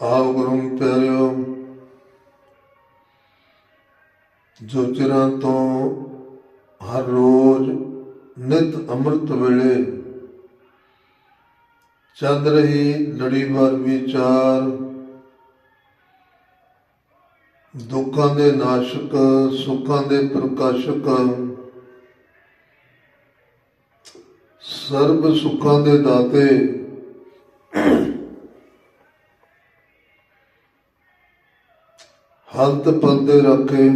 ਆਪ ਗੁਰੂ ਪਿਆਰਿਓ ਜੋ ਚਿਰਾਂ ਤੋਂ ਹਰ ਰੋਜ਼ ਨਿਤ ਅੰਮ੍ਰਿਤ ਵੇਲੇ। ਚੱਲ ਰਹੀ ਲੜੀਵਾਰ ਵਿਚਾਰ। ਦੁੱਖਾਂ ਦੇ ਨਾਸ਼ਕ, ਸੁੱਖਾਂ ਦੇ ਪ੍ਰਕਾਸ਼ਕ। ਸਰਬ ਸੁੱਖਾਂ ਦੇ ਦਾਤੇ। ਹੰਤ ਪੰਦੇ ਰੱਖੇ।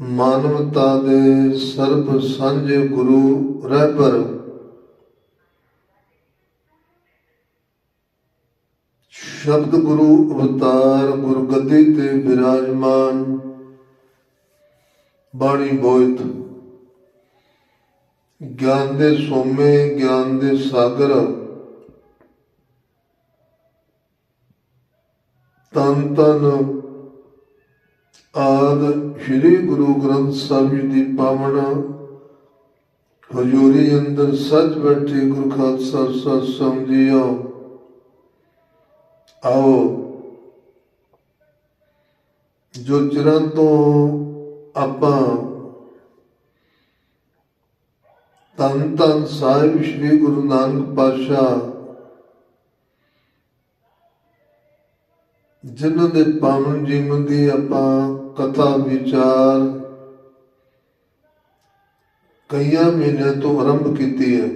ਮਾਨਵਤਾ ਦੇ ਸਰਬ ਸਾਂਝੇ ਗੁਰੂ ਰਹਿਬਰ ਸ਼ਬਦ ਗੁਰੂ ਅਵਤਾਰ ਗੁਰਗੱਦੀ ਤੇ ਬਿਰਾਜਮਾਨ ਬਾਣੀ ਬੋਇਤ। ਗਿਆਨ ਦੇ ਸੋਮੇ, ਗਿਆਨ ਦੇ ਸਾਗਰ ਤਨ ਤਨ ਆਦ ਸ੍ਰੀ ਗੁਰੂ ਗ੍ਰੰਥ ਸਾਹਿਬ ਜੀ ਦੀ ਪਾਵਨ ਹਜ਼ੂਰੀ ਅੰਦਰ ਸੱਚ ਬੈਠੇ ਗੁਰੂ ਖਾਲਸਾ ਸਤ ਸੰਗਿਓ ਆਓ, ਜੋ ਚਿਰਾਂ ਤੋਂ ਆਪਾਂ ਤਨ ਤਨ ਸਾਹਿਬ ਸ੍ਰੀ ਗੁਰੂ ਨਾਨਕ ਪਾਤਸ਼ਾਹ ਜਿਨ੍ਹਾਂ ਦੇ ਪਾਵਨ ਜੀਵਨ ਦੀ ਆਪਾਂ ਕਥਾ, ਵਿਚਾਰ ਕਈਆਂ ਮਹੀਨਿਆਂ ਤੋਂ ਆਰੰਭ ਕੀਤੀ ਹੈ।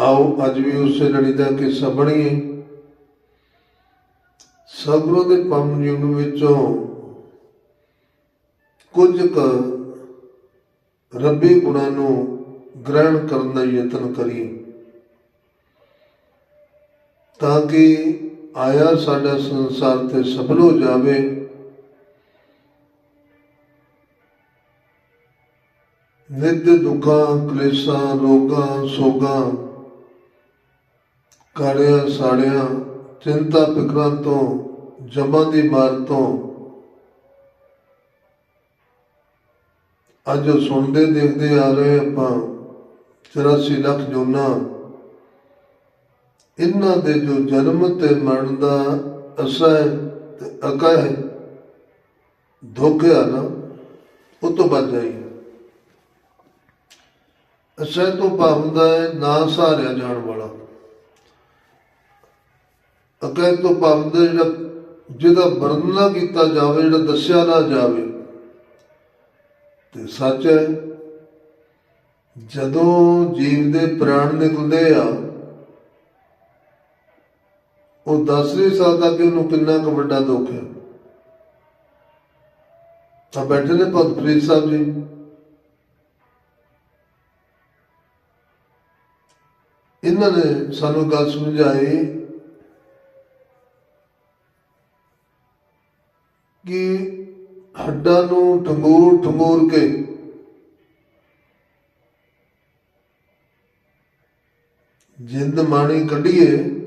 ਆਓ ਅੱਜ ਵੀ ਉਸੇ ਲੜੀ ਦਾ ਕਿੱਸਾ ਬਣੀਏ। ਸਭਰੋਂ ਦੇ ਪਾਵਨ ਜੀਵਨ ਵਿੱਚੋਂ ਕੁਝ ਕੁ ਰੱਬੀ ਗੁਣਾਂ ਨੂੰ ਗ੍ਰਹਿਣ ਕਰਨ ਦਾ ਯਤਨ ਕਰੀਏ। ਤਾਂ ਕਿ ਆਇਆ ਸਾਡਾ ਸੰਸਾਰ ਤੇ ਸਫਲ ਹੋ ਜਾਵੇ। ਨਿੱਧ ਦੁੱਖਾਂ, ਕਲੇਸ਼ਾਂ, ਰੋਗਾਂ, ਸੋਗਾਂ, ਕਾੜਿਆਂ, ਸਾੜਿਆਂ, ਚਿੰਤਾ ਫਿਕਰਾਂ ਤੋਂ, ਜਮਾਂ ਦੀ ਮਾਰ ਤੋਂ, ਅੱਜ ਸੁਣਦੇ, ਦੇਖਦੇ ਆ ਰਹੇ ਆਪਾਂ 84 ਲੱਖ ਜੋਨਾ। ਇਹਨਾਂ ਦੇ ਜੋ ਜਨਮ ਤੇ ਮਰਨ ਦਾ ਅਸਰ ਤੇ ਅਕਹ, ਧੋਖਿਆ ਨਾ, ਉਹ ਤੋਂ ਬਚ ਜਾਈ। ਅਸਰ ਤੋਂ ਭਾਵਦਾ ਹੈ ਨਾ ਸਹਾਰਿਆ ਜਾਣ ਵਾਲਾ। ਅਕਹ ਤੋਂ ਭਾਵਦਾ ਜਿਹੜਾ ਜਿਹਦਾ ਵਰਣਨਾ ਕੀਤਾ ਜਾਵੇ, ਜਿਹੜਾ ਦੱਸਿਆ ਨਾ ਜਾਵੇ, ਤੇ ਸੱਚ ਹੈ, ਜਦੋਂ ਜੀਵ ਦੇ ਪ੍ਰਾਣ ਨਿਕਲਦੇ ਆ ਉਹ ਦੱਸ ਨਹੀਂ ਸਕਦਾ ਕਿ ਉਹਨੂੰ ਕਿੰਨਾ ਕੁ ਵੱਡਾ ਦੁੱਖ ਹੈ। ਤਾਂ ਬੈਠੇ ਨੇ ਭਗਤ ਸਾਹਿਬ ਜੀ। ਇਹਨਾਂ ਨੇ ਸਾਨੂੰ ਗੱਲ ਸਮਝਾਈ ਕਿ ਹੱਡਾਂ ਨੂੰ ਠੰਗੂਰ ਠੰਗੂਰ ਕੇ ਜਿੰਦ ਮਾਣੀ ਕੱਢੀਏ।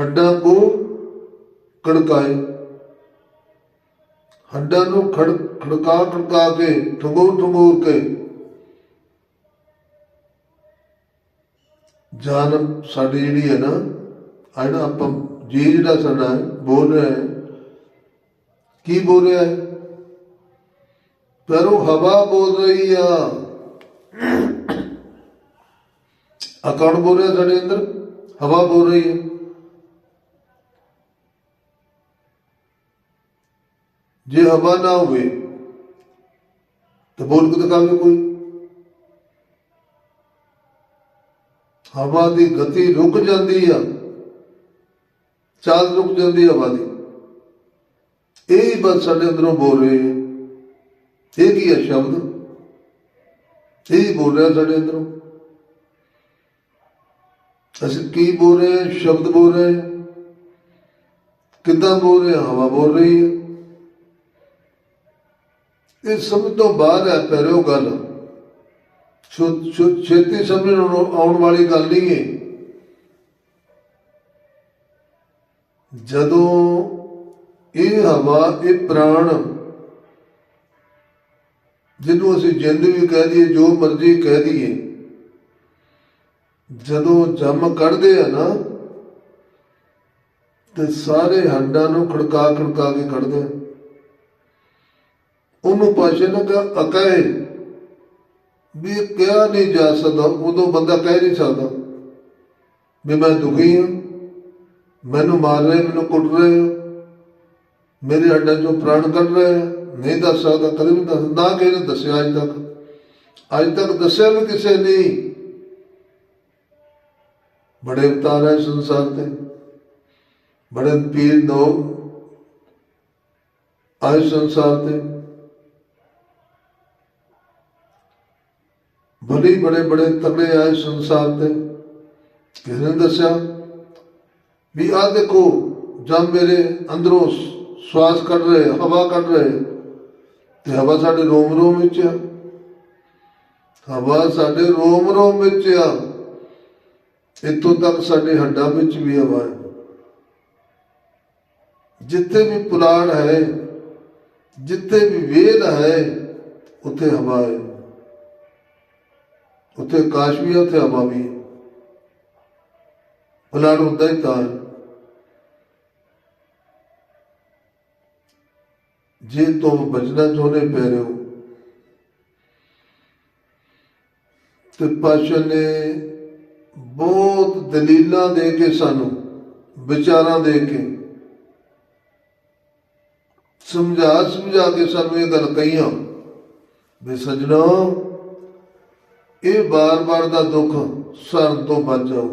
ਹੱਡਾਂ ਕੋ ਕੜਕਾਏ ਹੱਡਾਂ ਨੂੰ ਖੜ, ਖੜਕਾ ਖੜਕਾ ਕੇ ਠੰਗੋਰ ਠੰਗੋਰ ਕੇ। ਜਾਨ ਸਾਡੀ ਜਿਹੜੀ ਹੈ ਨਾ ਆ ਜਿਹੜਾ ਆਪਾਂ ਜੀ ਜਿਹੜਾ ਸਾਡਾ ਬੋਲ ਰਿਹਾ ਹੈ। ਕੀ ਬੋਲ ਰਿਹਾ ਹੈ? ਪਰ ਉਹ ਹਵਾ ਬੋਲ ਰਹੀ ਆ। ਆ ਕੌਣ ਬੋਲ ਰਿਹਾ ਸਾਡੇ ਅੰਦਰ? ਹਵਾ ਬੋਲ ਰਹੀ ਹੈ। ਜੇ ਹਵਾ ਨਾ ਹੋਵੇ, ਤਾਂ ਬੋਲ ਕੇ ਦਿਖਾਵੇ ਕੋਈ। ਹਵਾ ਦੀ ਗਤੀ ਰੁਕ ਜਾਂਦੀ ਆ, ਚਾਲ ਰੁਕ ਜਾਂਦੀ ਹਵਾ ਦੀ। ਇਹ ਬਸ ਸਾਡੇ ਅੰਦਰੋਂ ਬੋਲ ਰਹੇ ਹੈ ਇਹ ਕੀ ਹੈ ਸ਼ਬਦ? ਇਹ ਬੋਲ ਰਿਹਾ ਸਾਡੇ ਅੰਦਰੋਂ। ਅਸੀਂ ਕੀ ਬੋਲ ਰਹੇ ਸ਼ਬਦ ਬੋਲ ਰਹੇ ਕਿੱਦਾਂ ਬੋਲ ਰਹੇ ਹਵਾ ਬੋਲ ਰਹੀ ਹੈ ਇਹ ਸਮਝ ਤੋਂ ਬਾਹਰ ਹੈ ਪਹਿਲੋ ਗੱਲ। ਛੋ ਛੋ ਛੇਤੀ ਸਮਝ ਆਉਣ ਵਾਲੀ ਗੱਲ ਨਹੀਂ ਹੈ। ਜਦੋਂ ਇਹ ਹਵਾ, ਇਹ ਪ੍ਰਾਣ ਜਿਹਨੂੰ ਅਸੀਂ ਜਿੰਦ ਵੀ ਕਹਿ ਦਈਏ, ਜੋ ਮਰਜ਼ੀ ਕਹਿ ਦਈਏ, ਜਦੋਂ ਜੰਮ ਕੱਢਦੇ ਆ ਨਾ, ਤੇ ਸਾਰੇ ਹੱਡਾਂ ਨੂੰ ਖੜਕਾ ਖੜਕਾ ਕੇ ਕੱਢਦੇ ਆ। ਉਹਨੂੰ ਪਾਸ਼ਾ ਨੇ ਕਿਹਾ ਅਕਏ ਵੀ ਕਿਹਾ ਨਹੀਂ ਜਾ ਸਕਦਾ, ਉਦੋਂ ਬੰਦਾ ਕਹਿ ਨਹੀਂ ਸਕਦਾ। ਵੀ ਮੈਂ ਦੁਖੀ ਹਾਂ, ਮੈਨੂੰ ਮਾਰ ਰਹੇ, ਮੈਨੂੰ ਕੁੱਟ ਰਹੇ ਮੇਰੇ ਹੱਡਾਂ ਚੋਂ ਪ੍ਰਾਣ ਕੱਢ ਰਹੇ ਨਹੀਂ ਦੱਸ ਸਕਦਾ, ਕਦੇ ਵੀ ਦੱਸ ਨਾ ਕਿਸੇ ਦੱਸਿਆ ਅੱਜ ਤੱਕ। ਅੱਜ ਤੱਕ ਦੱਸਿਆ ਵੀ ਕਿਸੇ ਨੇ ਬੜੇ ਅਵਤਾਰ ਹੈ ਸੰਸਾਰ ਤੇ ਬੜੇ ਪੀਰ ਦੋ ਆਏ ਸੰਸਾਰ ਤੇ ਬੜੇ ਬੜੇ ਬੜੇ ਤਗੜੇ ਆਏ ਸੰਸਾਰ ਤੇ। ਕਿਸੇ ਦੱਸਿਆ ਵੀ ਆ ਦੇਖੋ, ਜਦ ਮੇਰੇ ਅੰਦਰੋਂ ਸਵਾਸ ਕੱਢ ਰਹੇ, ਹਵਾ ਕੱਢ ਰਹੇ, ਤੇ ਹਵਾ ਸਾਡੇ ਰੋਮ ਰੋਮ ਵਿੱਚ ਆ। ਹਵਾ ਸਾਡੇ ਰੋਮ ਰੋਮ ਵਿੱਚ ਆ। ਇੱਥੋਂ ਤੱਕ ਸਾਡੇ ਹੱਡਾਂ ਵਿੱਚ ਵੀ ਹਵਾ ਹੈ। ਜਿੱਥੇ ਵੀ ਪੁਰਾਣ ਹੈ, ਜਿੱਥੇ ਵੀ ਵੇਦ ਹੈ, ਉੱਥੇ ਹਵਾ ਹੈ। ਉੱਥੇ ਆਕਾਸ਼ ਵੀ ਹੈ ਉੱਥੇ ਹਵਾ ਵੀ ਹੈ ਪੁਰਾਣ ਹੁੰਦਾ ਹੀ ਤਾਂ ਜੇ ਤੁਮ ਬਚਨਾ ਚਾਹੁੰਦੇ ਪੈ ਰਹੇ ਹੋ ਤੇ ਪਾਸ਼ਾ ਨੇ ਬਹੁਤ ਦਲੀਲਾਂ ਦੇ ਕੇ ਸਾਨੂੰ, ਵਿਚਾਰਾਂ ਦੇ ਕੇ ਸਮਝਾ ਸਮਝਾ ਕੇ ਸਾਨੂੰ ਇਹ ਗੱਲ ਕਹੀਆਂ, ਵੀ ਸਜਣਾ ਇਹ ਬਾਰ-ਬਾਰ ਦਾ ਦੁੱਖ ਸਰਨ ਤੋਂ ਬਚ ਜਾਓ।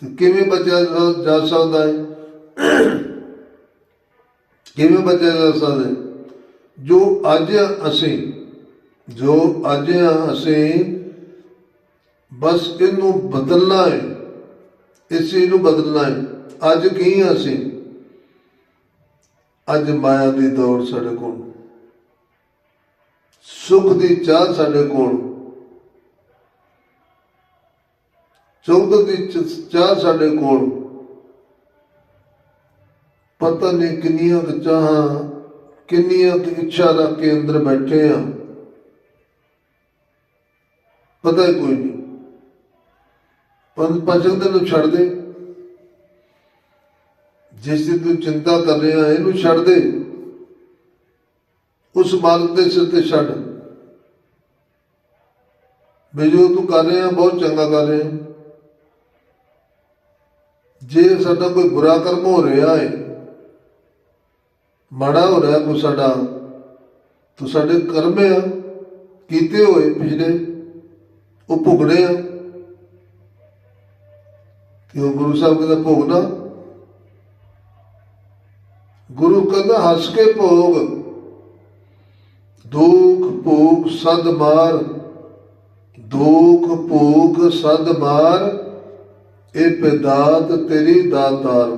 ਤੇ ਕਿਵੇਂ ਬਚਿਆ ਜਾ- ਜਾ ਸਕਦਾ ਹੈ? ਕਿਵੇਂ ਬਚਿਆ ਜਾ ਸਕਦਾ ਹੈ? ਜੋ ਅੱਜ ਅਸੀਂ ਜੋ ਅੱਜ ਅਸੀਂ ਬਸ ਇਹਨੂੰ ਬਦਲਣਾ ਹੈ। ਇਸ ਚੀਜ਼ ਨੂੰ ਬਦਲਣਾ ਹੈ। ਅੱਜ ਕੀ ਹਾਂ ਅਸੀਂ? ਅੱਜ ਮਾਇਆ ਦੀ ਦੌੜ ਸਾਡੇ ਕੋਲ। ਸੁਖ ਦੀ ਚਾਹ ਸਾਡੇ ਕੋਲ। ਸੁਖ ਦੀ ਚਾਹ ਸਾਡੇ ਕੋਲ। ਪਤਾ ਨਹੀਂ ਕਿੰਨੀਆਂ ਚਾਹਾਂ, ਕਿੰਨੀਆਂ ਇੱਛਾ ਰੱਖ ਕੇ ਅੰਦਰ ਬੈਠੇ ਆ। ਪਤਾ ਹੀ ਕੋਈ ਨਹੀਂ। ਪੰਜ ਪੰਜਕ ਨੂੰ ਛੱਡ ਦੇ। ਜਿਸ ਦੀ ਤੂੰ ਚਿੰਤਾ ਕਰ ਰਿਹਾ, ਇਹਨੂੰ ਛੱਡ ਦੇ। ਉਸ ਮਾਲਕ ਦੇ ਸਿਰ ਤੇ ਛੱਡ। ਵੀ ਜੋ ਤੂੰ ਕਰ ਰਿਹਾ, ਬਹੁਤ ਚੰਗਾ ਕਰ ਰਿਹਾ। ਜੇ ਸਾਡਾ ਕੋਈ ਬੁਰਾ ਕਰਮ ਹੋ ਰਿਹਾ ਹੈ ਮਾੜਾ ਹੋ ਰਿਹਾ ਕੋਈ ਸਾਡਾ, ਤੂੰ ਸਾਡੇ ਕਰਮ ਆ, ਕੀਤੇ ਹੋਏ ਪਿਛਲੇ, ਉਹ ਭੁਗਣੇ ਆ। ਕਿਉਂ ਗੁਰੂ ਸਾਹਿਬ ਕਹਿੰਦਾ ਭੋਗਣਾ ਗੁਰੂ ਕਹਿੰਦਾ, ਹੱਸ ਕੇ ਭੋਗ। ਦੁੱਖ, ਭੋਗ, ਸਦ, ਮਾਰ। ਦੁਖ ਭੋਗ ਸਦ ਮਾਰ, ਇਹ ਪਦਾਤ ਤੇਰੀ ਦਾਤਾਰ।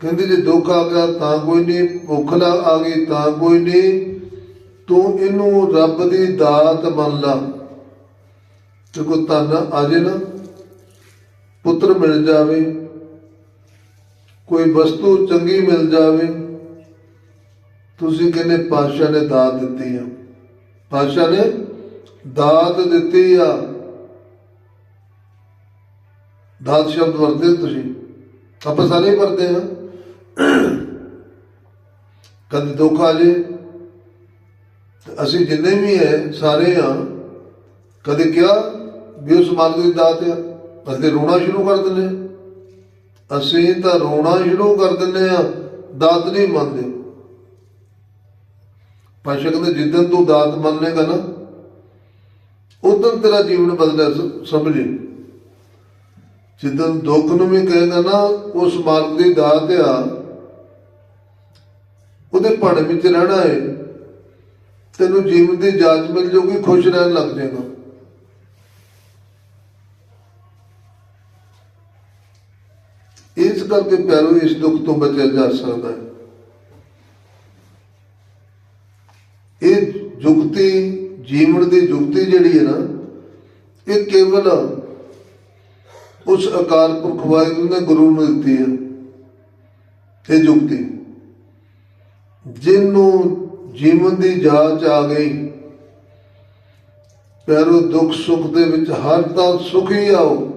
ਕਹਿੰਦੇ ਜੇ ਦੁੱਖ ਆ ਗਿਆ ਤਾਂ ਕੋਈ ਨਹੀਂ, ਭੁੱਖ ਲਾ ਆ ਗਈ ਤਾਂ ਕੋਈ ਨਹੀਂ, ਤੂੰ ਇਹਨੂੰ ਰੱਬ ਦੀ ਦਾਤ ਮੰਨ ਲਾ। ਤੇ ਕੋ ਤਨ ਆ ਨਾ, ਪੁੱਤਰ ਮਿਲ ਜਾਵੇ, ਕੋਈ ਵਸਤੂ ਚੰਗੀ ਮਿਲ ਜਾਵੇ, ਤੁਸੀਂ ਕਹਿੰਦੇ ਪਾਸ਼ਾ ਨੇ ਦਾਤ ਦਿੱਤੀ ਆ। ਪਾਸ਼ਾ ਨੇ ਦਾਤ ਦਿੱਤੀ ਆ। ਦਾਤ ਸ਼ਬਦ ਵਰਤੇ ਤੁਸੀਂ। ਆਪਾਂ ਸਾਰੇ ਹੀ ਵਰਤੇ ਆ ਕਦੇ ਦੁੱਖ ਆ ਜੇ ਅਸੀਂ ਜਿੰਨੇ ਵੀ ਹੈ, ਸਾਰੇ ਆ ਕਦੇ ਕਿਹਾ ਵੀ ਉਸ ਮਾਲਕ ਦੀ ਦਾਤ ਆ। ਅਸੀਂ ਰੋਣਾ ਸ਼ੁਰੂ ਕਰ ਦਿੰਦੇ ਅਸੀਂ ਤਾਂ ਰੋਣਾ ਸ਼ੁਰੂ ਕਰ ਦਿੰਦੇ ਆ ਦਾਤ ਨਹੀਂ ਮੰਨਦੇ। ਪਾਸ਼ਾ ਕਹਿੰਦੇ ਜਿੱਦਨ ਤੂੰ ਦਾਤ ਮੰਨ ਲੇਗਾ ਨਾ ਉਦੋਂ ਤੇਰਾ ਜੀਵਨ ਬਦਲਿਆ ਸ- ਸਮਝ। ਦੁੱਖ ਨੂੰ ਵੀ ਕਹੇਗਾ ਨਾ, ਉਸ ਮਾਲਕ ਦੀ ਦਾਤ ਆ। ਉਹਦੇ ਪੜ ਵਿੱਚ ਰਹਿਣਾ ਹੈ ਤੈਨੂੰ ਜੀਵਨ ਦੀ ਜਾਂਚ ਮਿਲ ਜਾਊਗੀ, ਖੁਸ਼ ਰਹਿਣ ਲੱਗ ਜਾਏਗਾ। ਇਸ ਕਰਕੇ ਪਿਆਰੋ, ਇਸ ਦੁੱਖ ਤੋਂ ਬਚਿਆ ਜਾ ਸਕਦਾ ਹੈ ਇਹ ਜੁਗਤੀ ਜੀਵਨ ਦੀ ਜੁਗਤੀ ਜਿਹੜੀ ਹੈ ਨਾ, ਇਹ ਕੇਵਲ ਉਸ ਅਕਾਲ ਪੁਰਖ ਵਾਹਿਗੁਰੂ ਨੇ ਗੁਰੂ ਨੂੰ ਦਿੱਤੀ ਹੈ, ਇਹ ਜੁਗਤੀ। ਜਿਹਨੂੰ ਜੀਵਨ ਦੀ ਜਾਂਚ ਆ ਗਈ ਪੈਰੋ ਦੁੱਖ ਸੁੱਖ ਦੇ ਵਿੱਚ ਹਰ ਤਾਂ ਸੁਖੀ ਆਓ।